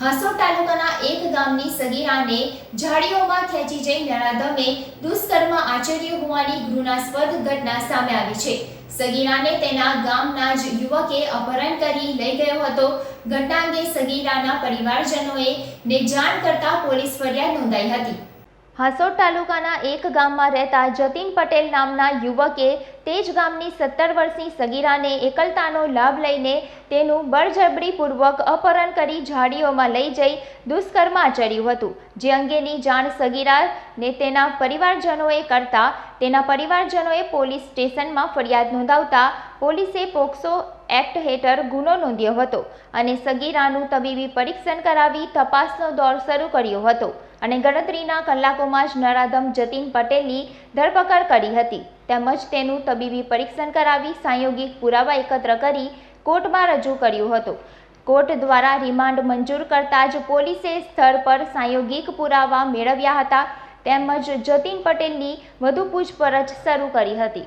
હાસોડ તાલુકાના એક ગામની સગીરાને ઝાડીઓમાં ખેંચી જઈ નરાધમે દુષ્કર્મ આચર્યું હોવાની ઘૃણાસ્પદ ઘટના સામે આવી છે. સગીરાને તેના ગામના જ યુવકે અપહરણ કરી લઈ ગયો હતો. ઘટના અંગે સગીરાના પરિવારજનોએ ને જાણ કરતા પોલીસ ફરિયાદ નોંધાઈ હતી. હાસોડ તાલુકાના એક ગામમાં રહેતા જતીન પટેલ નામના યુવકે તે જ ગામની સત્તર વર્ષની સગીરાને એકલતાનો લાભ લઈને તેનું બળજબરીપૂર્વક અપહરણ કરી ઝાડીઓમાં લઈ જઈ દુષ્કર્મ આચર્યું હતું. જે અંગેની જાણ સગીરાને તેના પરિવારજનોએ કરતા તેના પરિવારજનોએ પોલીસ સ્ટેશનમાં ફરિયાદ નોંધાવતા પોલીસે પોક્સો એક્ટ હેઠળ ગુનો નોંધ્યો હતો અને સગીરાનું તબીબી પરીક્ષણ કરાવી તપાસનો દોર શરૂ કર્યો હતો અને ગણતરીના કલાકોમાં જ નરાધમ જતીન પટેલની ધરપકડ કરી હતી. તેમજ તેનું તબીબી પરીક્ષણ કરાવી સાંયોગિક પુરાવા એકત્ર કરી કોર્ટમાં રજૂ કર્યું હતું. કોર્ટ દ્વારા રિમાન્ડ મંજૂર કરતા જ પોલીસે સ્થળ પર સાંયોગિક પુરાવા મેળવ્યા હતા. તેમજ જતીન પટેલની વધુ પૂછપરછ શરૂ કરી હતી.